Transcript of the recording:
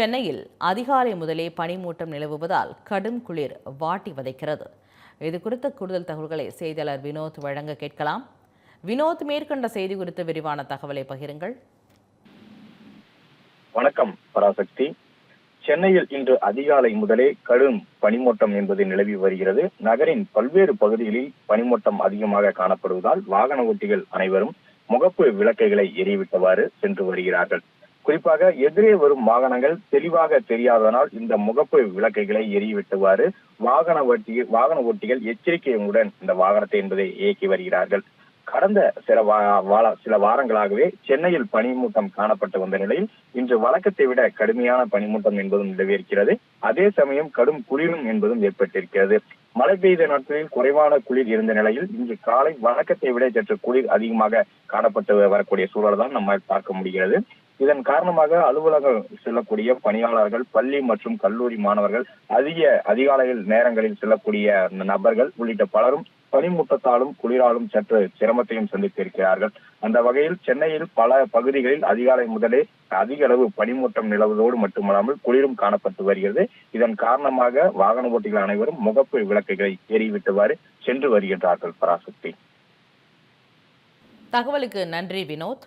சென்னையில் அதிகாலை முதலே பனிமூட்டம் நிலவுவதால் கடும் குளிர் வாட்டி வதைக்கிறது. இது குறித்த கூடுதல் தகவல்களை செய்தியாளர் வினோத் வழங்க கேட்கலாம். வினோத் மேற்கொண்ட செய்தி குறித்த விரிவான தகவலை பகிருங்கள். வணக்கம் பராசக்தி. சென்னையில் இன்று அதிகாலை முதலே கடும் பனிமூட்டம் என்பது நிலவி வருகிறது. நகரின் பல்வேறு பகுதிகளில் பனிமூட்டம் அதிகமாக காணப்படுவதால் வாகன ஓட்டிகள் அனைவரும் முகப்பு விளக்கைகளை எரிவிட்டவாறு சென்று வருகிறார்கள். குறிப்பாக எதிரே வரும் வாகனங்கள் தெளிவாக தெரியாததனால் இந்த முகப்பு விளக்குகளை எரிவிட்டுவாறு வாகன ஓட்டி வாகன ஓட்டிகள் எச்சரிக்கையுடன் இந்த வாகனத்தை என்பதை இயக்கி வருகிறார்கள். கடந்த சில வா- சில வாரங்களாகவே சென்னையில் பனிமூட்டம் காணப்பட்டு வந்த நிலையில் இன்று வழக்கத்தை விட கடுமையான பனிமூட்டம் என்பதும் நிலவியிருக்கிறது. அதே சமயம் கடும் குளிரும் என்பதும் ஏற்பட்டிருக்கிறது. மழை பெய்த நாட்களில் குறைவான குளிர் இருந்த நிலையில் இன்று காலை வழக்கத்தை விட சற்று குளிர் அதிகமாக காணப்பட்டு வரக்கூடிய சூழல் தான் நம்ம பார்க்க முடிகிறது. இதன் காரணமாக அலுவலகம் செல்லக்கூடிய பணியாளர்கள் பள்ளி மற்றும் கல்லூரி மாணவர்கள் அதிக அதிகாலையில் நேரங்களில் செல்லக்கூடிய நபர்கள் உள்ளிட்ட பலரும் பனிமூட்டத்தாலும் குளிராலும் சற்று சிரமத்தையும் சந்தித்திருக்கிறார்கள் அந்த வகையில் சென்னையில் பல பகுதிகளில் அதிகாலை முதலே அதிக அளவு பனிமூட்டம் நிலவுவதோடு மட்டுமல்லாமல் குளிரும் காணப்பட்டு வருகிறது. இதன் காரணமாக வாகன ஓட்டிகள் அனைவரும் முகப்பு விளக்குகளை எரிவிட்டவாறு சென்று வருகின்றார்கள் பராசக்தி. தகவலுக்கு நன்றி வினோத்.